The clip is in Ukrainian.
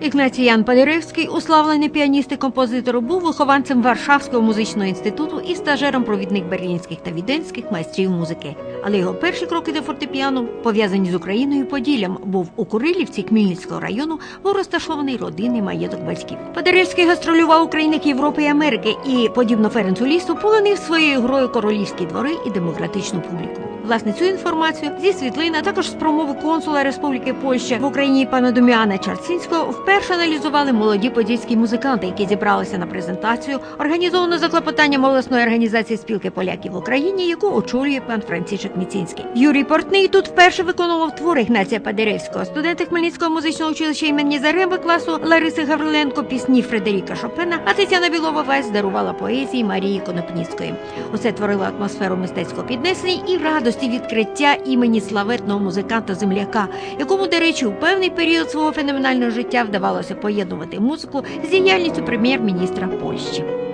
Ігнацій Ян Падеревський, уславлений піаніст і композитор, був вихованцем Варшавського музичного інституту і стажером провідних берлінських та віденських майстрів музики. Але його перші кроки до фортепіано пов'язані з Україною Поділлям, був у Курилівці Хмільницького району був розташований родинний маєток батьків. Падеревський гастролював у країнах Європи і Америки і, подібно Ференцу Лісту, полонив своєю грою королівські двори і демократичну публіку. Власне, цю інформацію зі світлин, а також з промови консула Республіки Польща в Україні пана Доміана Чарцинського вперше аналізували молоді подільські музиканти, які зібралися на презентацію, організовану за клопотанням обласної організації спілки поляків в Україні, яку очолює пан Францішек Міцинський. Юрій Портний тут вперше виконував твори Ігнація Падеревського, студенти Хмельницького музичного училища імені Зареби класу Лариси Гавриленко, пісні Фредеріка Шопена, а Тетяна Білова Весь дарувала поезії Марії Конопніцької. Усе творило атмосферу мистецького піднесення і радості відкриття імені славетного музиканта земляка, якому, до речі, у певний період свого феноменального життя вдавалося поєднувати музику з діяльністю прем'єр-міністра Польщі.